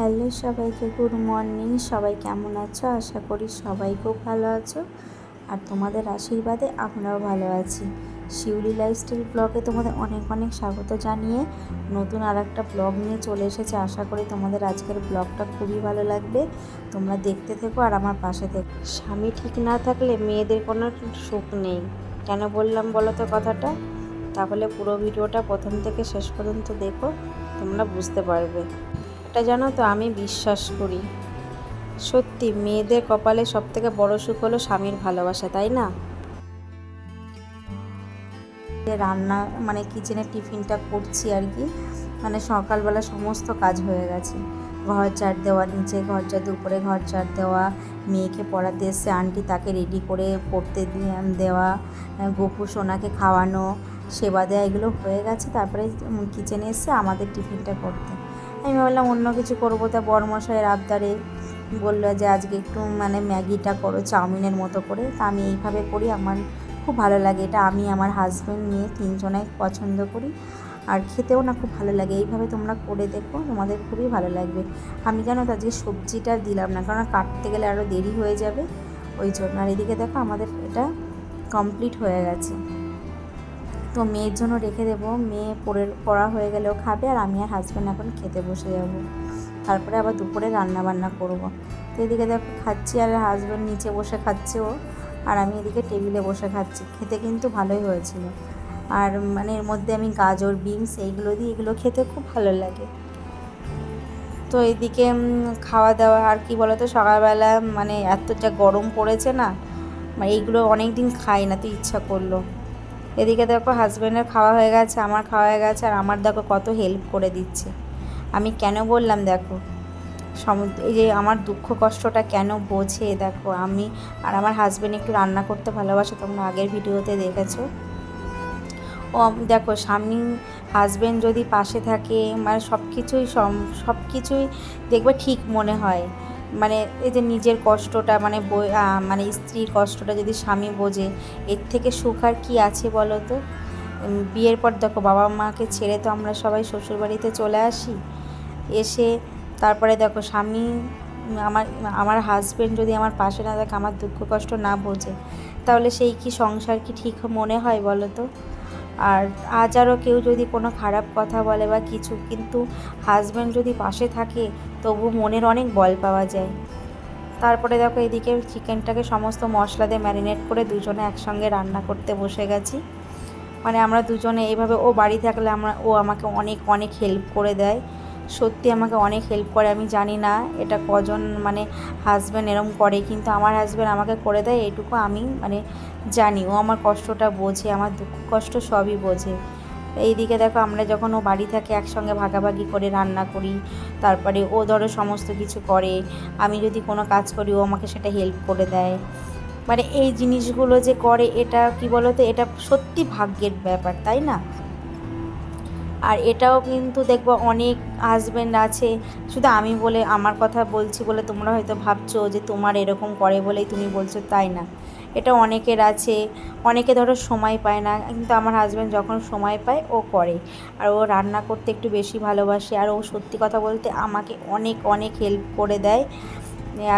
Hello সবাইকে, good morning. সবাই কেমন আছো? আশা করি সবাই খুব ভালো আছো। আর তোমাদের আশীর্বাদে আমরাও ভালো আছি। শিউলি লাইফস্টাইল ব্লগে তোমাদের অনেক অনেক স্বাগত জানিয়ে নতুন আর একটা ব্লগ নিয়ে চলে এসেছে। আশা করি তোমাদের আজকের ব্লগটা খুবই ভালো লাগবে। তোমরা দেখতে থেকো আর আমার পাশে থেকো। স্বামী ঠিক না থাকলে মেয়েদের কোনো সুখ নেই। কেন বললাম বলো তো কথাটা? তাহলে পুরো ভিডিওটা প্রথম থেকে শেষ পর্যন্ত দেখো, তোমরা বুঝতে পারবে। এটা জানো তো, আমি বিশ্বাস করি। সত্যি, মেয়েদের কপালে সব থেকে বড় সুখ হলো স্বামীর ভালোবাসা, তাই না? রান্না মানে কিচেনের টিফিনটা করছি আর কি মানে সকালবেলা সমস্ত কাজ হয়ে গেছে। ঘর ঝাড় দেওয়া, নিচে ঘর ঝাড়, দুপুরে ঘর ঝাড় দেওয়া, মেয়েকে পড়াতে এসে আন্টি তাকে রেডি করে পড়তে দেওয়া, গোপু সোনাকে খাওয়ানো, সেবা দেওয়া, এগুলো হয়ে গেছে। তারপরে কিচেনে এসে আমাদের টিফিনটা করতে। আমি ভাবলাম অন্য কিছু করব। তা বরমশাইয়ের আবদারে বলল যে, আজকে একটু মানে ম্যাগিটা করো, চাউমিনের মতো করে। তা আমি এইভাবে করি, আমার খুব ভালো লাগে। এটা আমি আমার হাজব্যান্ড নিয়ে তিনজনাই পছন্দ করি, আর খেতেও না খুব ভালো লাগে। এইভাবে তোমরা করে দেখো, তোমাদের খুবই ভালো লাগবে। আমি জানো তো আজকে সবজিটা দিলাম না কারণ কাটতে গেলে আরও দেরি হয়ে যাবে, ওই জন্য। আর এদিকে দেখো, আমাদের এটা কমপ্লিট হয়ে গেছে। তো মেয়ের জন্য রেখে দেবো। মেয়ে পড়ে পড়া হয়ে গেলেও খাবে আর আমি আর হাজব্যান্ড এখন খেতে বসে যাব। তারপরে আবার দুপুরে রান্না বান্না করব। তো এদিকে দেখো খাচ্ছি আর হাজব্যান্ড নিচে বসে খাচ্ছে ও। আর আমি এদিকে টেবিলে বসে খাচ্ছি। খেতে কিন্তু ভালোই হয়েছিল। আর মানে এর মধ্যে আমি গাজর, বিনস এইগুলো দিই এগুলো খেতে খুব ভালো লাগে। তো এদিকে খাওয়া দাওয়া আর কি বলতো? সকালবেলা মানে এত যা গরম পড়েছে না মানে এইগুলো অনেক দিন খাই না, তো ইচ্ছা করল। এদিকে দেখো হাজব্যান্ডের খাওয়া হয়ে গেছে, আমার খাওয়া হয়ে গেছে, আর আমার দেখো কত হেল্প করে দিচ্ছে। আমি কেন বললাম দেখো সমুদ্র এই যে আমার দুঃখ কষ্টটা কেন বোঝে দেখো, আমি আর আমার হাজব্যান্ড একটু রান্না করতে ভালোবাসে, তোমরা আগের ভিডিওতে দেখেছ। ও, দেখো স্বামী হাজব্যান্ড যদি পাশে থাকে মানে সব কিছুই সব কিছুই দেখবে ঠিক মনে হয়। মানে এই যে নিজের কষ্টটা মানে মানে স্ত্রীর কষ্টটা যদি স্বামী বোঝে, এর থেকে সুখ আর কি আছে বলো তো? বিয়ের পর দেখো বাবা মাকে ছেড়ে তো আমরা সবাই শ্বশুরবাড়িতে চলে আসি। এসে তারপরে দেখো স্বামী আমার আমার হাজব্যান্ড যদি আমার পাশে না থাকে, আমার দুঃখ কষ্ট না বোঝে, তাহলে সেই কি সংসার কি ঠিক মনে হয় বলো তো? আর আজ আরও কেউ যদি কোনো খারাপ কথা বলে বা কিছু, কিন্তু হাজব্যান্ড যদি পাশে থাকে, তবু মনের অনেক বল পাওয়া যায়। তারপরে দেখো এদিকে চিকেনটাকে সমস্ত মশলা দিয়ে ম্যারিনেট করে দুজনে একসঙ্গে রান্না করতে বসে গেছি। মানে আমরা দুজনে এইভাবে, ও বাড়ি থাকলে আমরা, ও আমাকে অনেক অনেক হেল্প করে দেয়। সত্যি আমাকে অনেক হেল্প করে, আমি জানি না এটা কজন মানে হাজব্যান্ড এরম করে, কিন্তু আমার হাজব্যান্ড আমাকে করে দেয় এইটুকু আমি মানে জানি। ও আমার কষ্টটা বোঝে, আমার দুঃখ কষ্ট সবই বোঝে। এইদিকে দেখো আমরা যখন ও বাড়ি থাকে একসঙ্গে ভাগাভাগি করে, রান্না করি, তারপরে ও ধরো সমস্ত কিছু করে, আমি যদি কোনো কাজ করি, ও আমাকে সেটা হেল্প করে দেয়। মানে এই জিনিসগুলো যে করে, এটা কি বলতো? এটা সত্যি ভাগ্যের ব্যাপার, তাই না? আর এটাও কিন্তু দেখব অনেক হাজব্যান্ড আছে। শুধু আমি বলে, আমার কথা বলছি বলে তোমরা হয়তো ভাবছ যে তোমার এরকম করে বলেই তুমি বলছো তাই না। এটা অনেকের আছে, অনেকে ধরো সময় পায় না, কিন্তু আমার হাজব্যান্ড যখন সময় পায়, ও করে। আর ও রান্না করতে একটু বেশি ভালোবাসে, আর ও সত্যি কথা বলতে আমাকে অনেক অনেক হেল্প করে দেয়।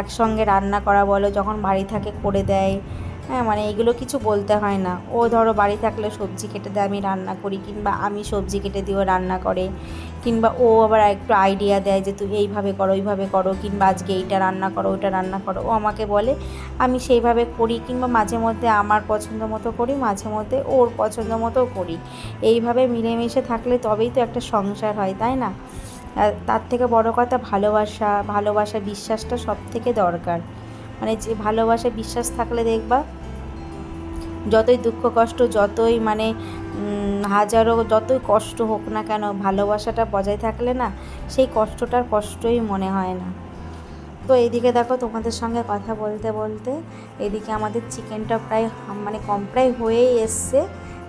একসঙ্গে রান্না করা বলো, যখন বাড়ি থাকে করে দেয়। হ্যাঁ মানে এগুলো কিছু বলতে হয় না। ও ধরো বাড়ি থাকলে সবজি কেটে দেয়, আমি রান্না করি, কিংবা আমি সবজি কেটে দিয়েও রান্না করে, কিংবা ও আবার একটু আইডিয়া দেয় যে তুই এইভাবে করো, ওইভাবে করো, কিংবা আজকে এইটা রান্না করো, ওইটা রান্না করো। ও আমাকে বলে, আমি সেইভাবে করি, কিংবা মাঝে মধ্যে আমার পছন্দ মতো করি, মাঝে মধ্যে ওর পছন্দ মতো করি। এইভাবে মিলেমিশে থাকলে তবেই তো একটা সংসার হয়, তাই না? তার থেকে বড় কথা ভালোবাসা ভালোবাসা বিশ্বাসটা সব থেকে দরকার। মানে যে ভালোবাসা, বিশ্বাস থাকলে দেখবা যতই দুঃখ কষ্ট, যতই মানে হাজারো, যতই কষ্ট হোক না কেন, ভালোবাসাটা বজায় থাকলে না, সেই কষ্টটার কষ্টই মনে হয় না। তো এইদিকে দেখো তোমাদের সঙ্গে কথা বলতে বলতে, এদিকে আমাদের চিকেনটা প্রায় মানে কম প্রায় হয়েই এসছে।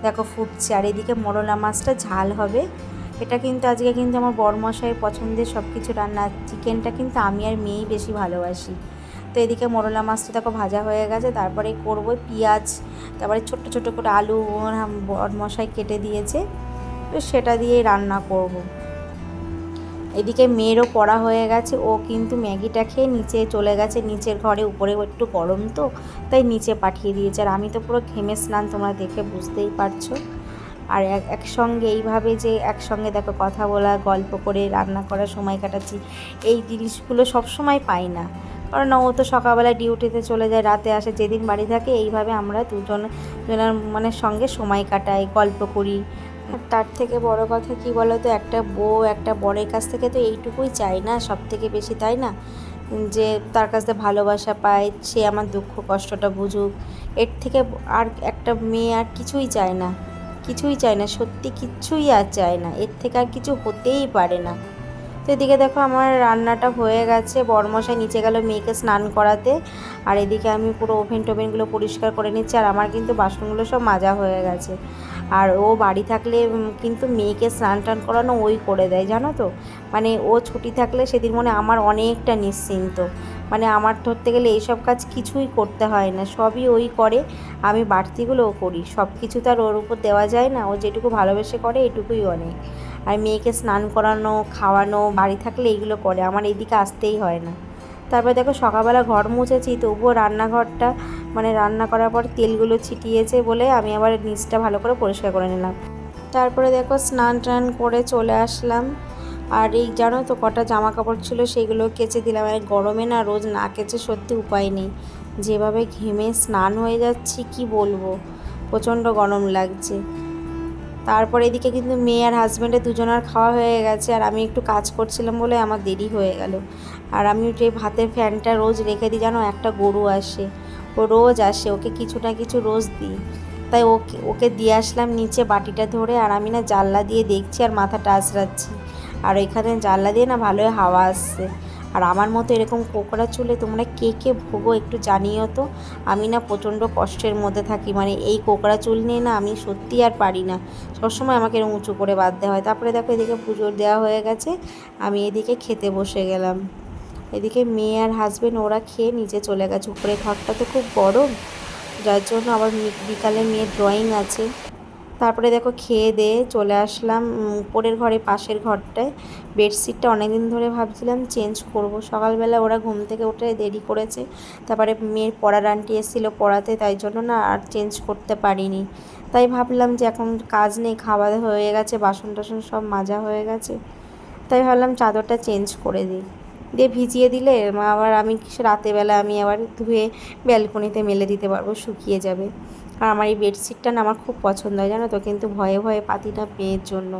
দেখো ফুটছে, আর এদিকে মরলা মাছটা ঝাল হবে। এটা কিন্তু আজকে কিন্তু আমার বরমশাইয়ের পছন্দের সব কিছু রান্না। চিকেনটা কিন্তু আমি আর মেয়েই বেশি ভালোবাসি। তো এদিকে মোরলা মাছটা দেখো ভাজা হয়ে গেছে, তারপরে করব পেঁয়াজ, তারপরে ছোট্ট ছোট্ট করে আলু বরমশাই কেটে দিয়েছে, তো সেটা দিয়েই রান্না করব। এদিকে মেয়েরও পড়া হয়ে গেছে, ও কিন্তু ম্যাগিটা খেয়ে নিচে চলে গেছে, নিচের ঘরে, উপরে একটু গরম তো, তাই নিচে পাঠিয়ে দিয়েছে, আর আমি তো পুরো ঘেমে স্নান, তোমরা দেখে বুঝতেই পারছ আর এক, একসঙ্গে এইভাবে যে একসঙ্গে দেখো কথা বলা, গল্প করে রান্না করার সময় কাটাচ্ছি, এই জিনিসগুলো সব সময় পাই না কারণ ও তো সকালবেলা ডিউটিতে চলে যায়, রাতে আসে, যেদিন বাড়ি থাকে এইভাবে আমরা দুজন জনের মানে সঙ্গে সময় কাটাই, গল্প করি। তার থেকে বড় কথা কি বলো তো একটা বউ, একটা বরের কাছ থেকে তো এইটুকুই চাই না সব থেকে বেশি তাই না? যে তার কাছ থেকে ভালোবাসা পায়, সে আমার দুঃখ কষ্টটা বুঝুক। এর থেকে আর একটা মেয়ে আর কিছুই চায় না, কিছুই চায় না, সত্যি কিচ্ছুই আর চায় না। এর থেকে আর কিছু হতেই পারে না। তো এদিকে দেখো আমার রান্নাটা হয়ে গেছে। বরমশাই নিচে গেল মেয়েকে স্নান করাতে। আর এদিকে আমি পুরো ওভেন টোভেনগুলো পরিষ্কার করে নিচ্ছি। আর আমার কিন্তু বাসনগুলো সব মাজা হয়ে গেছে। আর ও বাড়ি থাকলে কিন্তু মেয়েকে স্নান টান করানো ওই করে দেয়, জানো তো? মানে ও ছুটি থাকলে সেদিন মনে আমার অনেকটা নিশ্চিন্ত। মানে আমার ধরতে গেলে এইসব কাজ কিছুই করতে হয় না। সবই ওই করে, আমি বাড়তিগুলোও করি। সব কিছু তো আর ওর উপর দেওয়া যায় না। ও যেটুকু ভালোবেসে করে, এটুকুই অনেক। আর মেয়েকে স্নান করানো, খাওয়ানো, বাড়ি থাকলে এইগুলো করে। আমার এইদিকে আসতেই হয় না। তারপর দেখো সকালবেলা ঘর মুছেছি, তবুও রান্নাঘরটা মানে রান্না করার পর তেলগুলো ছিটিয়েছে বলে আমি আবার নিচটা ভালো করে পরিষ্কার করে নিলাম। তারপরে দেখো স্নান টান করে চলে আসলাম। আর এই জানো তো কটা জামা কাপড় ছিল সেগুলো কেচে দিলাম। আর গরমে না রোজ না কেচে সত্যি উপায় নেই। যেভাবে ঘেমে স্নান হয়ে যাচ্ছি, কি বলব? প্রচণ্ড গরম লাগছে। তারপর এদিকে কিন্তু মেয়ে আর হাজব্যান্ডের দুজনের খাওয়া হয়ে গেছে, আর আমি একটু কাজ করছিলাম বলে আমার দেরি হয়ে গেল। আর আমি যে ভাতের ফ্যানটা রোজ রেখে দিই জানো, একটা গরু আসে, ও রোজ আসে, ওকে কিছু না কিছু রোজ দিই। তাই ওকে ওকে দিয়ে আসলাম নিচে বাটিটা ধরে, আর আমি না জানলা দিয়ে দেখছি আর মাথাটা আঁচড়াচ্ছি আর ওইখানে জানলা দিয়ে না ভালোই হাওয়া আসছে। আর আমার মতো এরকম কোকড়া চুলে তোমরা কে কে ভোগো একটু জানিও তো। আমি না প্রচণ্ড কষ্টের মধ্যে থাকি মানে এই কোকড়া চুল নিয়ে না আমি সত্যি আর পারি না। সবসময় আমাকে এরকম উঁচু করে বাঁধতে হয়। তারপরে দেখো এদিকে পুজোর দেওয়া হয়ে গেছে, আমি এদিকে খেতে বসে গেলাম। এদিকে মেয়ে আর হাজবেন্ড ওরা খেয়ে নিচে চলে গেছে। উপরে ঘরটা তো খুব গরম, যার জন্য আবার বিকালে মেয়ের ড্রয়িং আছে। তারপরে দেখো খেয়ে দিয়ে চলে আসলাম উপরের ঘরে পাশের ঘরটায়। বেডশিটটা অনেকদিন ধরে ভাবছিলাম চেঞ্জ করব। সকালবেলা ওরা ঘুম থেকে উঠে দেরি করেছে। তারপরে মেয়ের পড়ার আন্টি এসেছিল পড়াতে, তাই জন্য না আর চেঞ্জ করতে পারিনি। তাই ভাবলাম যে এখন কাজ নেই, খাওয়া হয়ে গেছে, বাসন টাসন সব মাজা হয়ে গেছে। তাই ভাবলাম চাদরটা চেঞ্জ করে দিই। দিয়ে ভিজিয়ে দিলে আবার আমি রাতেবেলা আমি আবার ধুয়ে ব্যালকনিতে মেলে দিতে পারব, শুকিয়ে যাবে। আর আমার এই বেডশিটটা না আমার খুব পছন্দ হয়, জানো তো? কিন্তু ভয়ে ভয়ে পাতি না মেয়ের জন্য।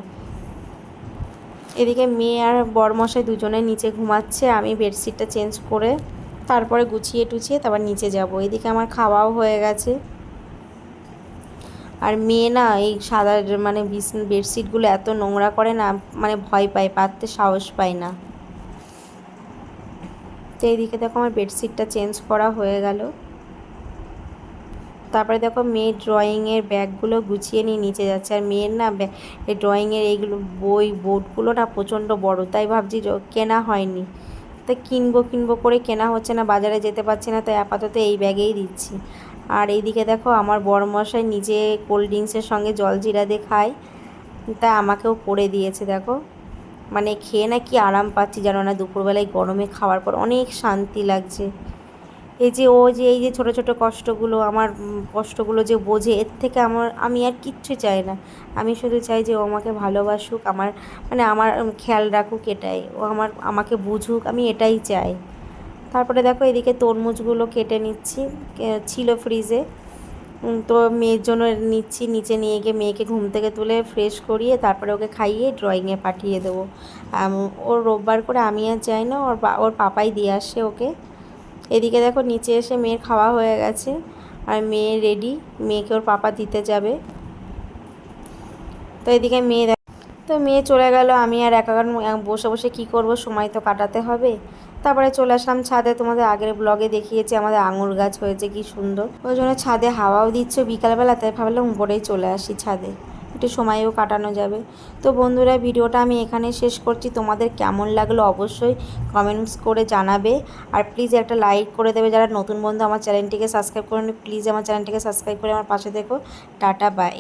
এদিকে মেয়ে আর বরমশাই দুজনে নিচে ঘুমাচ্ছে, আমি বেডশিটটা চেঞ্জ করে তারপরে গুছিয়ে টুছিয়ে তারপর নিচে যাব। এদিকে আমার খাওয়াও হয়ে গেছে। আর মেয়ে না এই সাদা মানে বেডশিটগুলো এত নোংরা করে না মানে ভয় পায়, পাততে সাহস পায় না। তো এইদিকে দেখো আমার বেডশিটটা চেঞ্জ করা হয়ে গেল। তারপরে দেখো মেয়ের ড্রয়িংয়ের ব্যাগগুলো গুছিয়ে নিয়ে নিচে যাচ্ছে। আর মেয়ের না এই ড্রয়িংয়ের এইগুলো বই, বোর্ডগুলো না প্রচণ্ড বড়, তাই ভাবছি কেনা হয়নি। তাই কিনবো কিনবো করে কেনা হচ্ছে না, বাজারে যেতে পারছি না, তাই আপাতত এই ব্যাগেই দিচ্ছি। আর এইদিকে দেখো আমার বড় মশাই নিজে কোল্ড ড্রিঙ্কসের সঙ্গে জল জিরা দিয়ে খায়, তাই আমাকেও করে দিয়েছে, দেখো। মানে খেয়ে না কি আরাম পাচ্ছি জানো না, দুপুরবেলায় গরমে খাওয়ার পর অনেক শান্তি লাগছে। এই যে ও যে, এই যে ছোটো ছোটো কষ্টগুলো, আমার কষ্টগুলো যে বোঝে, এর থেকে আমার, আমি আর কিচ্ছু চাই না। আমি শুধু চাই যে ও আমাকে ভালোবাসুক, আমার মানে আমার খেয়াল রাখুক এটাই। ও আমার, আমাকে বুঝুক, আমি এটাই চাই। তারপরে দেখো এদিকে তরমুজগুলো কেটে নিচ্ছি ছিল ফ্রিজে। তো মেয়ের জন্য নিচ্ছি, নিচে নিয়ে গিয়ে মেয়েকে ঘুম থেকে তুলে ফ্রেশ করিয়ে তারপরে ওকে খাইয়ে ড্রয়িংয়ে পাঠিয়ে দেবো। ওর রোববার করে আমি আর যাই না, ওর ওর পাপাই দিয়ে আসে ওকে। এদিকে দেখো নিচে এসে মেয়ের খাওয়া হয়ে গেছে, আর মেয়ে রেডি মেয়েকে ওর পাপা দিতে যাবে। তো এদিকে মেয়ে তো মেয়ে চলে গেল, আমি আর একা বসে বসে কি করব, সময় তো কাটাতে হবে। তারপরে চলে আসলাম ছাদে, তোমাদের আগের ব্লগে দেখিয়েছি আমাদের আঙুর গাছ হয়েছে কি সুন্দর। ওই জন্য ছাদে হাওয়াও দিচ্ছে বিকালবেলা, তাই ভাবলাম উপরেই চলে আসি ছাদে। একটু সময়ও কাটানো যাবে। তো বন্ধুরা, ভিডিওটা আমি এখানে শেষ করছি। তোমাদের কেমন লাগল অবশ্যই কমেন্টস করে জানাবে। আর প্লিজ একটা লাইক করে দেবে। যারা নতুন বন্ধু, আমার চ্যানেলটিকে সাবস্ক্রাইব করেন প্লিজ আমার চ্যানেলটিকে সাবস্ক্রাইব করে আমার পাশে দেখো টাটা বাই